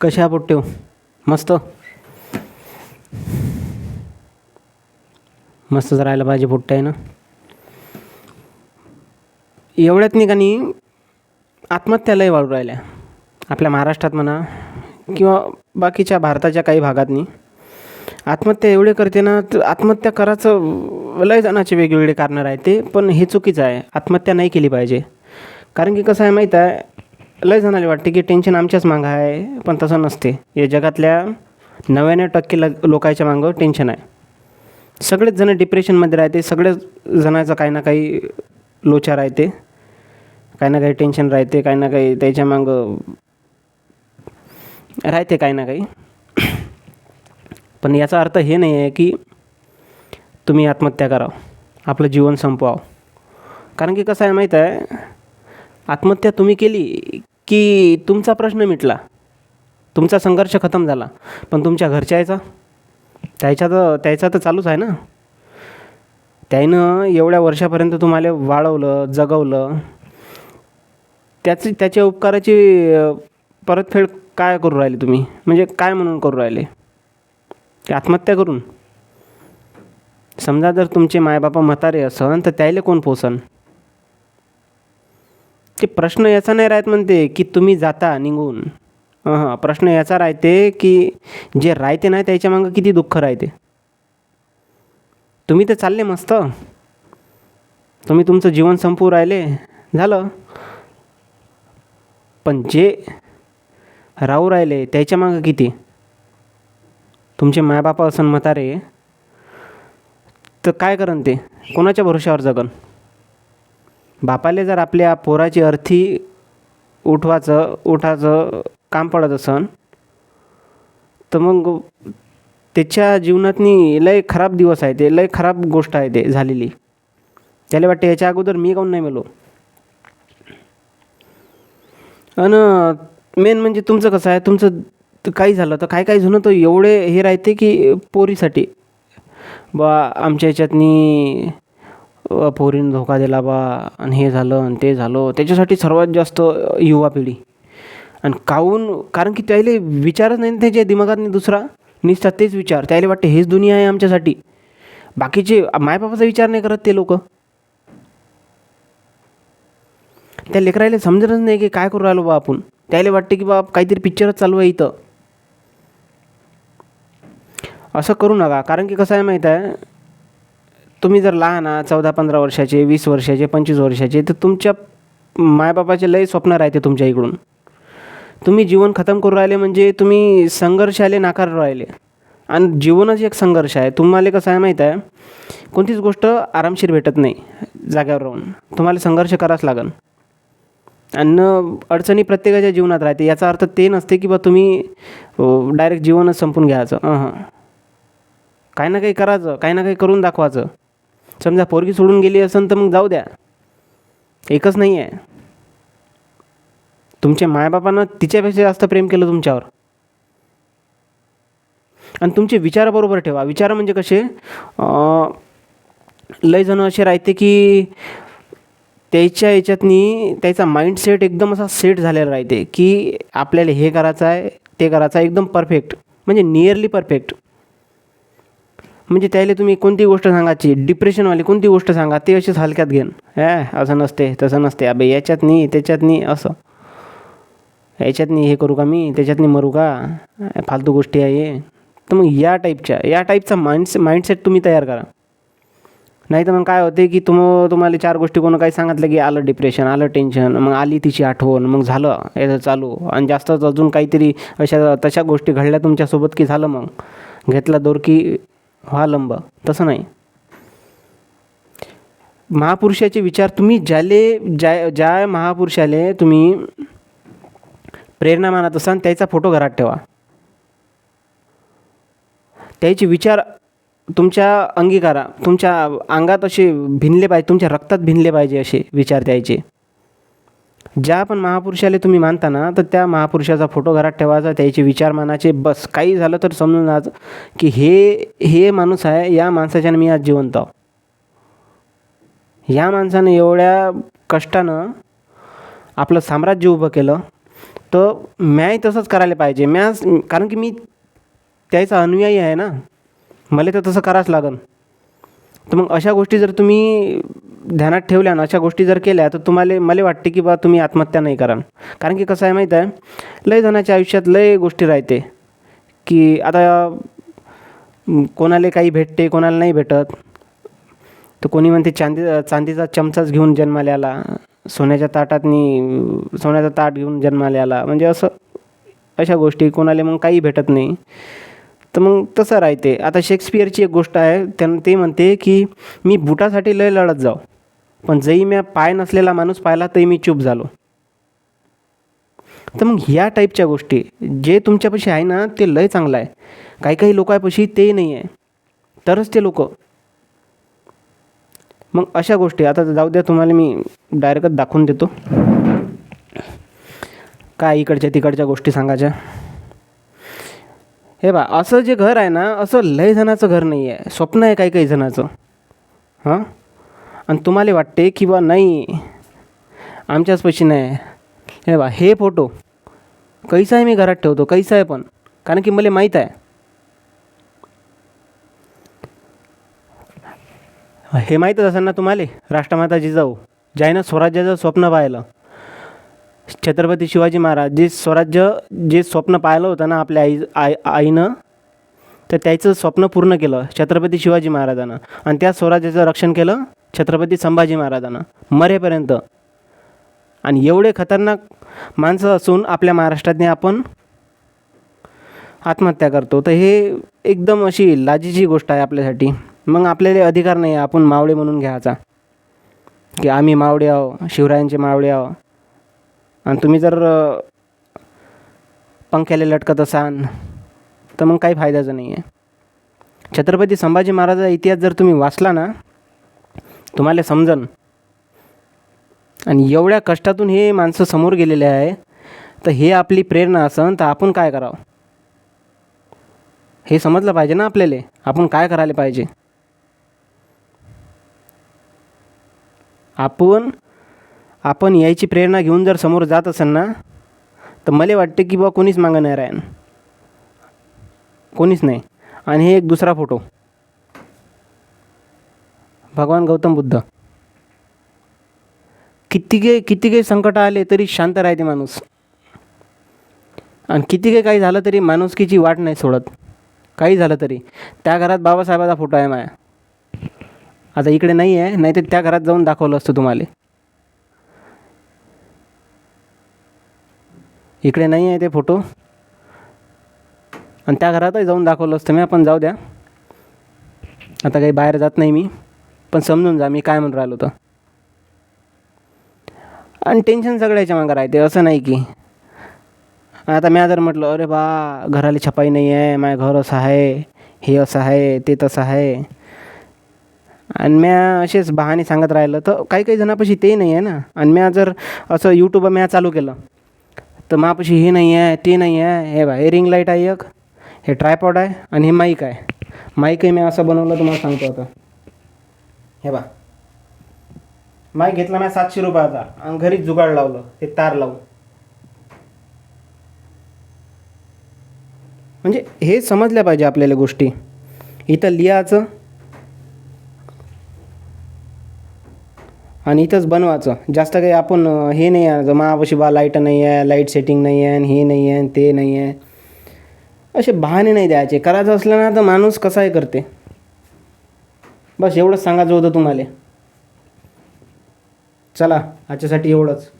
कशा पोट्टेव हो मस्त? मस्तच राहायला पाहिजे पोट्टे आहे ना? एवढ्यात नाही का नाही आत्महत्या लय वाढू राहिल्या. आपल्या महाराष्ट्रात म्हणा किंवा बाकीच्या भारताच्या काही भागातनी आत्महत्या एवढे करते ना तर आत्महत्या करायचं लय जणाचे वेगवेगळे कारणं राहते पण हे चुकीचं आहे. आत्महत्या नाही केली पाहिजे. कारण की कसं आहे माहीत आहे लय जणाला वाटते की टेन्शन आमच्याच मागं आहे पण तसं नसते. या जगातल्या नव्याण्णव टक्के ल लोकांच्या मागं टेन्शन आहे. सगळेच जण डिप्रेशनमध्ये राहते सगळेच जणाचं काही ना काही लोचा राहते. काही ना काही टेन्शन राहते काही ना काही त्याच्या मागं राहते काही ना काही. पण याचा अर्थ हे नाही आहे की तुम्ही आत्महत्या करावं आपलं जीवन संपवावं. कारण की कसं आहे माहीत आहे आत्महत्या तुम्ही केली की तुमचा प्रश्न मिटला. तुमचा संघर्ष खतम झाला. पण तुमच्या घरच्याचा त्याच्या तर त्याचा तर चालूच आहे ना. त्यानं एवढ्या वर्षापर्यंत तुम्हाला वाढवलं जगवलं. त्याची त्याच्या उपकाराची परतफेड काय करू राहिले तुम्ही? म्हणजे काय म्हणून करू राहिले? आत्महत्या करून? समजा जर तुमचे मायबापा म्हातारे असन तर त्याला कोण पोसन? ते प्रश्न याचा नाही राहत म्हणते की तुम्ही जाता निघून. हां प्रश्न याचा राहते की जे राहते नाही त्याच्या मागं किती दुःख राहते. तुम्ही तर चालले मस्त. तुम्ही तुमचं जीवन संपवू राहिले. झालं. पण जे राहू राहिले त्याच्या मागं किती? तुमचे मायबापा असन म्हातारे तर काय करन ते? कोणाच्या भरोश्यावर जगन? बापाले जर आपल्या पोराची अर्थी उठवाचं उठाचं काम पडत असन तर मग त्याच्या जीवनातनी लय खराब दिवस आहे ते लय खराब गोष्ट आहे ते झालेली. त्याला वाटते याच्या अगोदर मी काऊन नाही मेलो? आणि मेन म्हणजे तुमचं कसं आहे? तुमचं काही झालं तर काय काही जुनं तर एवढे हे राहते की पोरीसाठी. बा आमच्या याच्यातनी पोरीनं धोका दिला बा आणि हे झालं आणि ते झालं. त्याच्यासाठी सर्वात जास्त युवा पिढी. आणि काहून कारण की त्याला विचारच नाही ना त्याच्या दिमागात नाही दुसरा. निसतात तेच विचार. त्याला वाटते हेच दुनिया आहे आमच्यासाठी. बाकीचे मायबापाचा विचार नाही करत ते लोक. त्या लेकरायला समजतच नाही की काय करू राहिलो बा आपण. त्याला वाटते की बा काहीतरी पिक्चरच चालू आहे इथं. असं करू नका. कारण की कसं आहे माहीत आहे? तुम्ही जर लहान आहात चौदा पंधरा वर्षाचे वीस वर्षाचे पंचवीस वर्षाचे तर तुमच्या मायबापाचे लय स्वप्न राहते तुमच्या इकडून. तुम्ही जीवन खतम करू राहिले म्हणजे तुम्ही संघर्ष आले नाकार राहिले. आणि जीवनच एक संघर्ष आहे. तुम्हाला कसं आहे माहीत आहे? कोणतीच गोष्ट आरामशीर भेटत नाही जाग्यावर राहून. तुम्हाला संघर्ष करावाच लागन आणि अडचणी प्रत्येकाच्या जीवनात राहते. याचा अर्थ ते नसते की बा तुम्ही डायरेक्ट जीवनच संपून घ्यायचं. हां काही ना काही करायचं. काही ना काही करून दाखवायचं. समजा पोरगी सोडून गेली असेल तर मग जाऊ द्या. एकच नाही आहे तुमच्या मायबापानं तिच्यापेक्षा जास्त प्रेम केलं तुमच्यावर. आणि तुमचे विचार बरोबर ठेवा. विचार म्हणजे कसे? लय जण असे राहते की त्याच्या याच्यातनी त्याचा माइंडसेट एकदम असा सेट झालेला राहते की आपल्याला हे करायचं आहे ते करायचं आहे एकदम परफेक्ट म्हणजे नियरली परफेक्ट म्हणजे त्याला तुम्ही कोणती गोष्ट सांगायची? डिप्रेशनवाली कोणती गोष्ट सांगा? ते अशीच हलक्यात घेन. हे असं नसते तसं नसते. अबे याच्यात नाही त्याच्यात नाही असं. याच्यात नाही हे करू का मी? त्याच्यात नाही मरू का? फालतू गोष्टी आहे. हे तर मग या टाईपच्या या टाईपचा माइंडसे माइंडसेट तुम्ही तयार करा. नाही तर मग काय होते की तुम तुम्हाला चार गोष्टी कोण काही सांगितलं की आलं डिप्रेशन आलं टेन्शन मग आली तिची आठवण मग झालं याचं चालू. आणि जास्तच अजून काहीतरी अशा तशा गोष्टी घडल्या तुमच्यासोबत की झालं मग? घेतला दोर की व्हा लंब. तसं नाही. महापुरुषाचे विचार तुम्ही ज्याले ज्या ज्या महापुरुषाले तुम्ही प्रेरणा मानत असाल त्याचा फोटो घरात ठेवा. त्याचे विचार तुमच्या अंगीकारा तुमच्या अंगात असे भिनले पाहिजे तुमच्या रक्तात भिनले पाहिजे असे विचार द्यायचे ज्या पण महापुरुषाला तुम्ही मानता ना तर त्या महापुरुषाचा फोटो घरात ठेवायचा त्याचे विचार मानाचे बस. काही झालं तर समजून आज की हे हे माणूस आहे या माणसाच्यानं मी आज जिवंत आहो. या माणसानं एवढ्या कष्टानं आपलं साम्राज्य उभं केलं तर म्याही तसंच करायला पाहिजे. म्या कारण की मी त्याचा अनुयायी आहे ना. मला तर तसं करावंच लागन. तर मग अशा गोष्टी जर तुम्ही ध्यानात ठेवल्या ना अशा गोष्टी जर केल्या तर तुम्हाला मला वाटते की बा तुम्ही आत्महत्या नाही कराल. कारण की कसं आहे माहीत आहे लय जणाच्या आयुष्यात लय गोष्टी राहते की आता कोणाला काही भेटते कोणाला नाही भेटत. तर कोणी म्हणते चांदी चांदीचा चमचाच घेऊन जन्माला आला सोन्याच्या ताटातनी सोन्याचा ताट घेऊन जन्माला आला. म्हणजे असं अशा गोष्टी कोणाला मग काही भेटत नाही. तर मग तसं राहते. आता शेक्सपियरची एक गोष्ट आहे त्यानं ते म्हणते की मी बुटासाठी लय लढत जाऊ. पण जरी मी पाय नसलेला माणूस पाहिला तरी मी चूप झालो. तर मग ह्या टाईपच्या गोष्टी जे तुमच्यापाशी आहे ना ते लय चांगलं आहे. काही काही लोकांपाशी ते नाही आहे. तरच ते लोक. मग अशा गोष्टी आता जाऊ द्या तुम्हाला मी डायरेक्टच दाखवून देतो. काय इकडच्या तिकडच्या गोष्टी सांगायच्या? हे बा असं जे घर आहे ना असं लय जणाचं घर नाही आहे स्वप्न आहे काही काही जणाचं. हां? आणि तुम्हाला वाटते की बा नाही आमच्याच पैसे नाही. हे बा हे फोटो कैसा आहे मी घरात ठेवतो कैसा आहे पण? कारण की मला माहीत आहे. हे माहीतच असेल ना तुम्हाला राष्ट्रमाता जिजाऊ ज्यानं स्वराज्याचं स्वप्न पाहिलं छत्रपती शिवाजी महाराज जे स्वराज्य जे स्वप्न पाहिलं होतं ना आपल्या आई आई आईनं तर त्याचं स्वप्न पूर्ण केलं छत्रपती शिवाजी महाराजानं. आणि त्या स्वराज्याचं रक्षण केलं छत्रपती संभाजी महाराजानं. मरेपर्यंत. आणि एवढे खतरनाक माणसं असून आपल्या महाराष्ट्रातने आपण आत्महत्या करतो. तर हे एकदम अशी लाजीची गोष्ट आहे आपल्यासाठी. मग आपल्याला अधिकार नाही आहे आपण मावळे म्हणून घ्यायचा. की आम्ही मावळे आहो शिवरायांचे मावळे आहो आणि तुम्ही जर पंख्याला लटकत असाल तर मग काही फायद्याचं नाही आहे. छत्रपती संभाजी महाराजाचा इतिहास जर तुम्ही वाचला ना तुम्हाला समजन. आणि एवढ्या कष्टातून हे माणसं समोर गेलेले आहे तर हे आपली प्रेरणा असन तर आपण काय करावं? हे समजलं पाहिजे ना आपल्याला? आपण काय करायला पाहिजे? आपण आपण यायची प्रेरणा घेऊन जर समोर जात असेल ना तर मला वाटते की बा कोणीच मागं नाही राहीन कोणीच नाही. आणि हे एक दुसरा फोटो. भगवान गौतम बुद्ध. किती काही किती काही संकट आले तरी शांत राहते माणूस. आणि किती काही झालं तरी माणुसकीची वाट नाही सोडत. काही झालं तरी. त्या घरात बाबासाहेबाचा फोटो आहे माया. आता इकडे नाही आहे नाही तर त्या घरात जाऊन दाखवलं असतं तुम्हाला. इकडे नाही आहे ते फोटो. आणि त्या घरातही जाऊन दाखवलं असतं मी आपण जाऊ द्या. आता काही बाहेर जात नाही मी पण समजून जा मी काय म्हणून राहिलो तर आणि टेन्शन सगळ्याच्या मागं राहते असं नाही की. आता मी जर म्हटलं अरे बा घराला छपाई नाही आहे माझं घर असं आहे हे असं आहे ते तसं आहे. आणि म्या असेच बहाने सांगत राहिलं तर काही काही जणापाशी ते नाही आहे ना. आणि म्या जर असं यूट्यूब म्या चालू केलं तर मापाशी हे नाही आहे ते नाही आहे. हे बा हे रिंग लाइट आहे एक. हे ट्रायपॉड आहे आणि हे माईक आहे. माईकही मी असं बनवलं तुम्हाला सांगतो आता. हे बा माईक घेतला मी सातशे रुपयाचा आणि घरीच जुगाड लावलं हे तार लावून. म्हणजे हे समजल्या पाहिजे आपल्याला गोष्टी. इथं लिहायचं आणि इथंच बनवायचं. जास्त काही आपण हे नाही आहे. महापाशी बा लाइट नाही आहे लाइट सेटिंग नाही आहे आणि हे नाही आहे आणि ते नाही आहे. असे बहाणे नाही द्यायचे. करायचं असलं ना तर माणूस कसाही करते. बस एवढंच सांगायचं होतं तुम्हाला. चला आजच्यासाठी एवढंच.